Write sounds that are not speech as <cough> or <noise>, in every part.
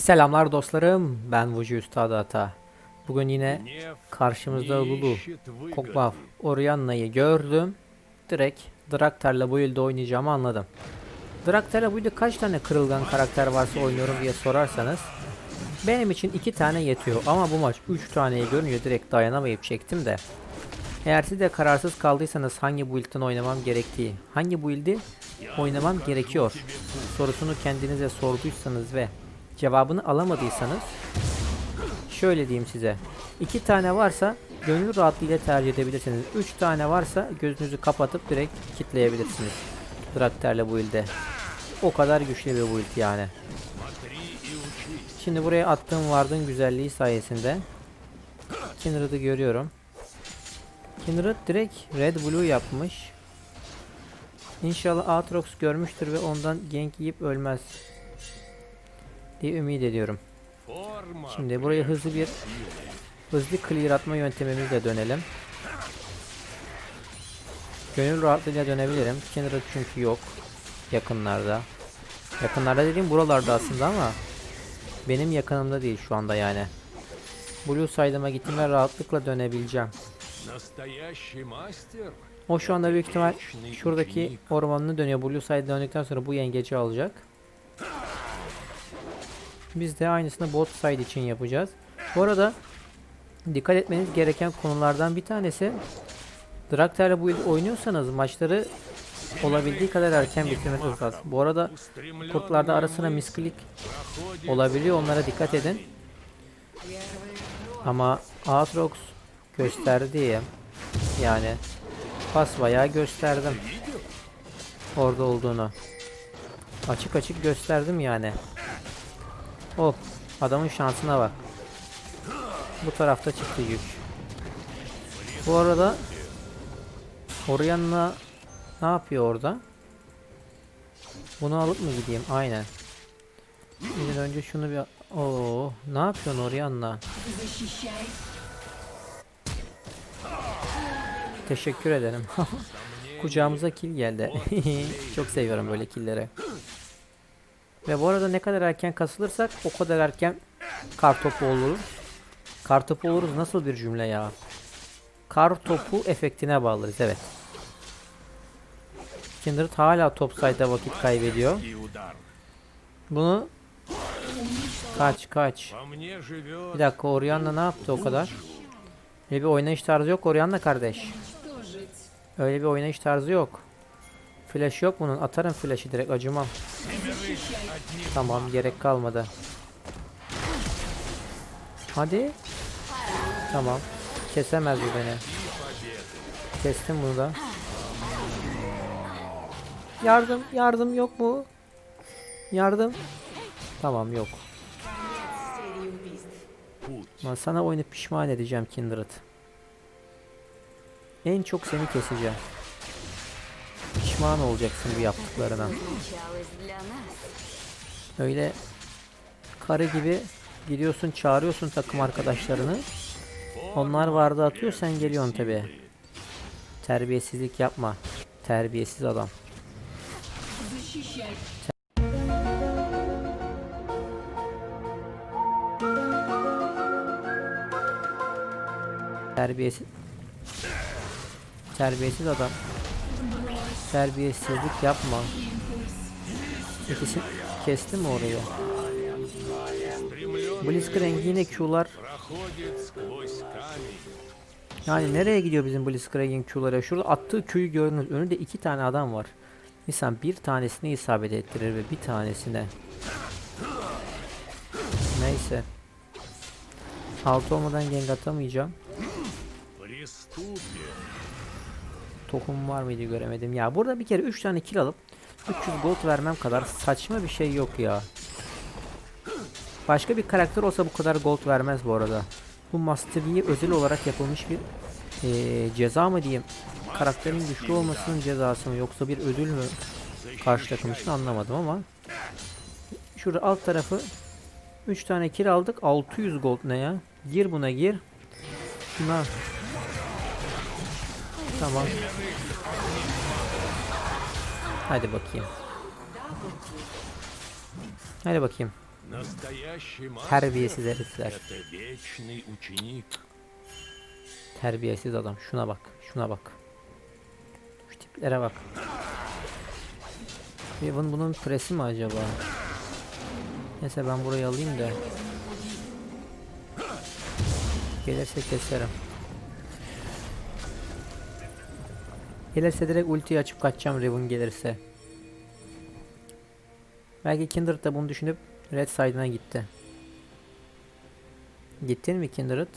Selamlar dostlarım. Ben Vucu Üstad Ata. Bugün yine karşımızda Lulu, Kokmav, Orianna'yı gördüm. Direkt Draktar'la bu yılda oynayacağımı anladım. Draktar'la bu yılda kaç tane kırılgan karakter varsa oynuyorum diye sorarsanız benim için iki tane yetiyor ama bu maç 3 taneyi görünce direkt dayanamayıp çektim de. Eğer siz de kararsız kaldıysanız hangi build'den oynamam gerektiği, hangi build'i oynamam gerekiyor sorusunu kendinize sorduysanız ve cevabını alamadıysanız şöyle diyeyim size. iki tane varsa gönül rahatlığıyla tercih edebilirsiniz. Üç tane varsa gözünüzü kapatıp direkt kitleyebilirsiniz. Drakter'le bu ilde. O kadar güçlü bir build yani. Şimdi buraya attığım vardığın güzelliği sayesinde Kindred'ı görüyorum. Kindred direkt Red Blue yapmış. İnşallah Aatrox görmüştür ve ondan gank yiyip ölmez diye ümit ediyorum. Şimdi buraya hızlı bir hızlı clear atma yöntemimizle dönelim. Gönül rahatlığıyla dönebilirim. Kenara çünkü yok yakınlarda. Yakınlarda dediğim buralarda aslında ama benim yakınımda değil şu anda yani. Blue side'ıma gittim ve rahatlıkla dönebileceğim. O şu anda büyük ihtimal şuradaki ormanını dönüyor. Blue side döndükten sonra bu yengeci alacak. Biz de aynısını bot side için yapacağız. Bu arada dikkat etmeniz gereken konulardan bir tanesi Draktar'la bu yıl oynuyorsanız maçları olabildiği kadar erken bitirmeniz lazım. Bu arada kurtlarda ara sıra misklik olabiliyor. Onlara dikkat edin. Ama Aatrox gösterdi yani basbayağı gösterdim orada olduğunu. Açık açık gösterdim yani. Hop adamın şansına bak. Bu tarafta çıktı yük. Bu arada Orianna ne yapıyor orada? Bunu alıp mı gideyim? Aynen. Şimdi önce şunu bir... Oo, ne yapıyorsun Orianna? Teşekkür ederim. <laughs> Kucağımıza kill geldi. <laughs> Çok seviyorum böyle killleri. Ve bu arada ne kadar erken kasılırsak o kadar erken kar topu oluruz. Kar topu oluruz nasıl bir cümle ya? Kar topu efektine bağlarız evet. Kindred hala topside'da vakit kaybediyor. Bunu kaç kaç. Bir dakika Orianna ne yaptı o kadar? Öyle bir oynayış tarzı yok Orianna kardeş. Öyle bir oynayış tarzı yok. Flash yok bunun. Atarım flash'ı direkt acımam. Tamam gerek kalmadı. Hadi. Tamam. Kesemez bu beni. Kestim bunu da. Yardım, yardım yok mu? Yardım. Tamam yok. Lan sana oyunu pişman edeceğim Kindred. En çok seni keseceğim pişman olacaksın bu yaptıklarına. Öyle karı gibi gidiyorsun çağırıyorsun takım arkadaşlarını. Onlar vardı atıyor sen geliyorsun tabi. Terbiyesizlik yapma. Terbiyesiz adam. Terbiyesiz Terbiyesiz adam. Terbiyesizlik yapma. İkisi kesti mi orayı? Blitzcrank yine Q'lar. Yani nereye gidiyor bizim Blitzcrank'in Q'ları? Şurada attığı Q'yu gördünüz. Önünde iki tane adam var. İnsan bir tanesini isabet ettirir ve bir tanesine. Neyse. Alt olmadan gank atamayacağım. Tohum var mıydı göremedim. Ya burada bir kere 3 tane kill alıp 300 gold vermem kadar saçma bir şey yok ya. Başka bir karakter olsa bu kadar gold vermez bu arada. Bu Master Yi özel olarak yapılmış bir ee, ceza mı diyeyim? Karakterin güçlü olmasının cezası mı yoksa bir ödül mü? Karşı takım için anlamadım ama. Şurada alt tarafı 3 tane kill aldık. 600 gold ne ya? Gir buna gir. Şuna Tamam. Hadi bakayım. Hadi bakayım. Terbiyesiz herifler. Terbiyesiz adam. Şuna bak. Şuna bak. Şu tiplere bak. Raven bunun presi mi acaba? Neyse ben burayı alayım da. Gelirse keserim. Gelirse direkt ultiyi açıp kaçacağım Riven gelirse. Belki Kindred da bunu düşünüp Red Side'ına gitti. Gittin mi Kindred?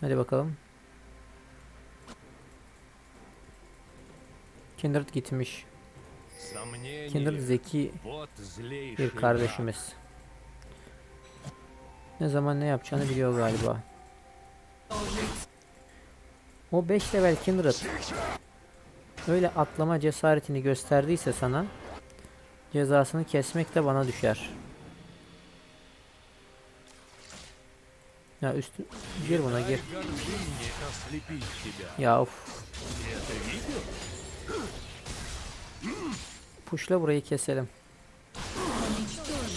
Hadi bakalım. Kindred gitmiş. Kindred zeki bir kardeşimiz. Ne zaman ne yapacağını biliyor galiba. O 5 level Kindred öyle atlama cesaretini gösterdiyse sana cezasını kesmek de bana düşer. Ya üstü gir buna gir. Ya of. Puşla burayı keselim.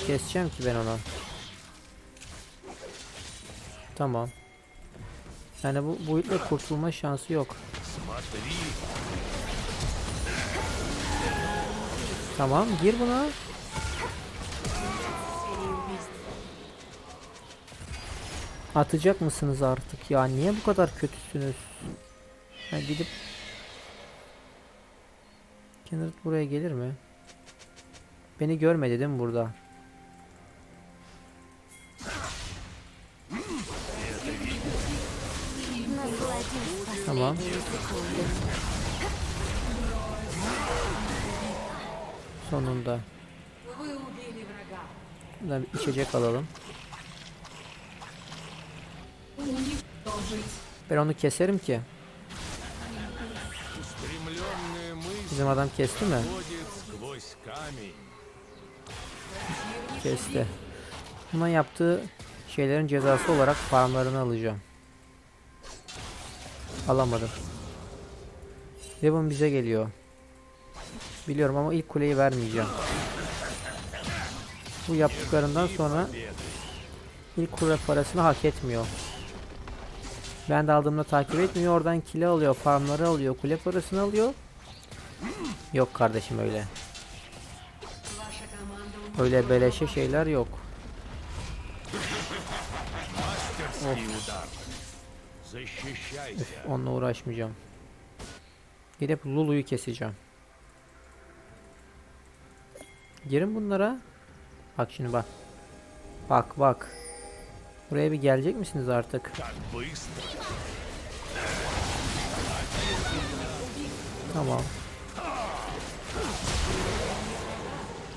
Keseceğim ki ben onu. Tamam. Yani bu boyutla kurtulma şansı yok. Tamam gir buna. Atacak mısınız artık ya? Niye bu kadar kötüsünüz? Ha, gidip Kenneth buraya gelir mi? Beni görmedi değil mi burada? lan. Sonunda. Buradan bir içecek alalım. Ben onu keserim ki. Bizim adam kesti mi? Kesti. Buna yaptığı şeylerin cezası olarak farmlarını alacağım. Alamadım. Devon bize geliyor. Biliyorum ama ilk kuleyi vermeyeceğim. Bu yaptıklarından sonra ilk kule parasını hak etmiyor. Ben de aldığımda takip etmiyor. Oradan kile alıyor, farmları alıyor, kule parasını alıyor. Yok kardeşim öyle. Öyle beleşe şeyler yok. Of. Üf, onunla uğraşmayacağım. Gidip Lulu'yu keseceğim. Girin bunlara. Bak şimdi bak. Bak bak. Buraya bir gelecek misiniz artık? Tamam.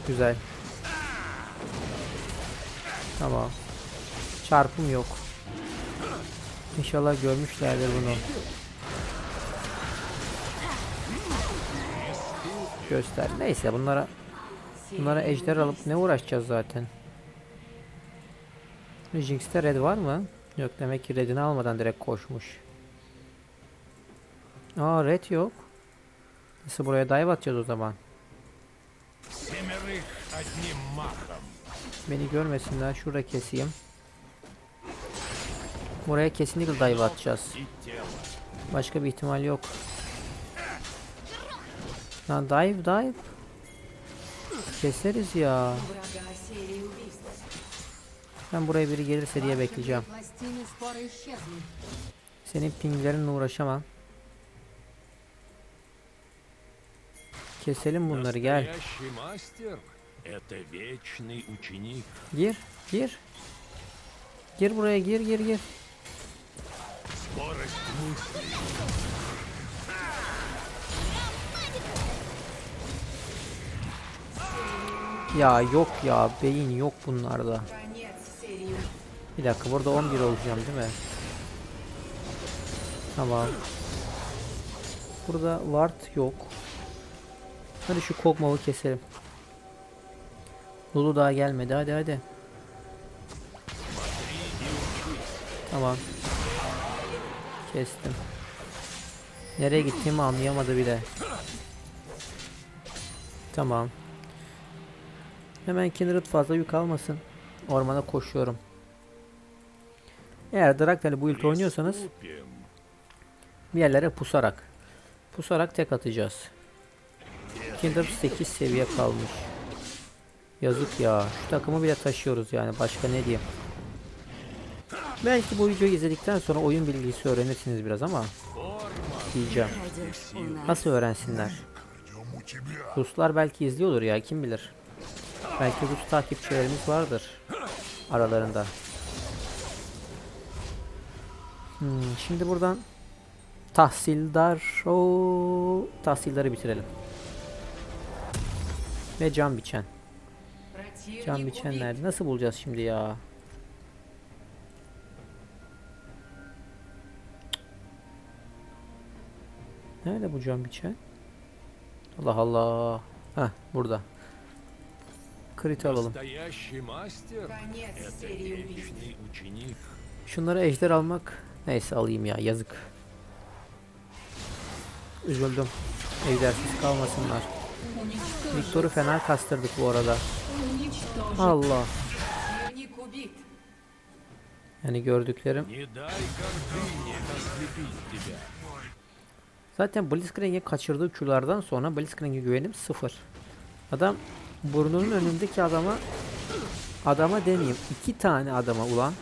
Güzel. Tamam. Çarpım yok. İnşallah görmüşlerdir bunu. Göster. Neyse bunlara bunlara ejder alıp ne uğraşacağız zaten. Jinx'te red var mı? Yok demek ki redini almadan direkt koşmuş. Aa red yok. Nasıl buraya dive atacağız o zaman? Beni görmesinler. Şurada keseyim. Buraya kesinlikle dive atacağız. Başka bir ihtimal yok. Lan dive dive. Keseriz ya. Ben buraya biri gelirse diye bekleyeceğim. Senin pinglerinle uğraşamam. Keselim bunları gel. Gir gir. Gir buraya gir gir gir. Скорость мысли. Ya yok ya beyin yok bunlarda. Bir dakika burada 11 olacağım değil mi? Tamam. Burada ward yok. Hadi şu kokmalı keselim. Lulu daha gelmedi hadi hadi. Tamam. Kestim. Nereye gittiğimi anlayamadı bile. Tamam. Hemen Kindred fazla yük almasın. Ormana koşuyorum. Eğer Draknel'i bu ilk oynuyorsanız bir yerlere pusarak pusarak tek atacağız. Kindred 8 seviye kalmış. Yazık ya. Şu takımı bile taşıyoruz yani. Başka ne diyeyim. Belki bu videoyu izledikten sonra oyun bilgisi öğrenirsiniz biraz ama diyeceğim. Nasıl öğrensinler? Ruslar belki izliyordur ya kim bilir. Belki Rus takipçilerimiz vardır aralarında. Hmm, şimdi buradan tahsildar o tahsildarı bitirelim. Ve can biçen. Can biçen nerede? Nasıl bulacağız şimdi ya? Nerede bu cam biçen? Allah Allah. Heh burada. Kriti alalım. Şunları ejder almak. Neyse alayım ya yazık. Üzüldüm. Ejdersiz kalmasınlar. Viktor'u fena kastırdık bu arada. Allah. Yani gördüklerim. Zaten Blitzcrank'in kaçırdığı Q'lardan sonra Blitzcrank'e güvenim sıfır. Adam burnunun önündeki adama adama demeyeyim iki tane adama ulan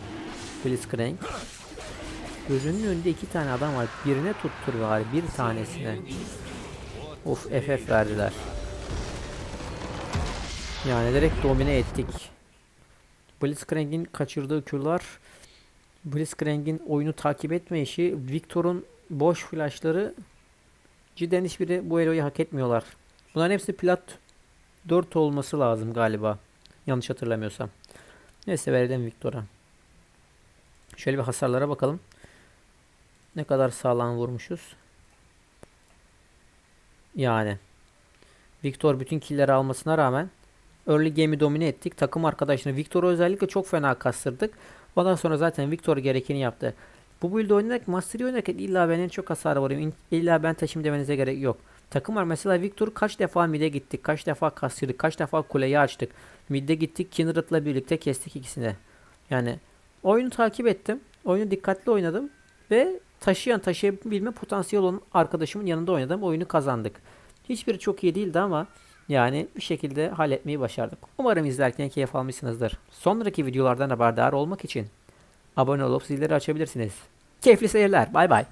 Blitzcrank. Gözünün önünde iki tane adam var. Birine tuttur bari bir tanesine. Of FF verdiler. Yani direkt domine ettik. Blitzcrank'in kaçırdığı Q'lar Blitzcrank'in oyunu takip etme işi Victor'un boş flashları cidden hiçbiri bu eloyu hak etmiyorlar. Bunların hepsi plat 4 olması lazım galiba. Yanlış hatırlamıyorsam. Neyse verelim Victor'a. Şöyle bir hasarlara bakalım. Ne kadar sağlam vurmuşuz. Yani. Victor bütün killleri almasına rağmen early game'i domine ettik. Takım arkadaşını Victor'u özellikle çok fena kastırdık. Ondan sonra zaten Victor gerekeni yaptı. Bu build oynarken, Mastery oynarken illa ben en çok hasar varayım. illa ben taşım demenize gerek yok. Takım var mesela Victor kaç defa mid'e gittik, kaç defa kastırdık, kaç defa kuleyi açtık. Mid'e gittik Kindred'la birlikte kestik ikisini. Yani oyunu takip ettim. Oyunu dikkatli oynadım. Ve taşıyan, taşıyabilme potansiyeli olan arkadaşımın yanında oynadım. Oyunu kazandık. Hiçbiri çok iyi değildi ama yani bir şekilde halletmeyi başardık. Umarım izlerken keyif almışsınızdır. Sonraki videolardan haberdar olmak için abone olup zilleri açabilirsiniz. Keyifli seyirler. Bay bay.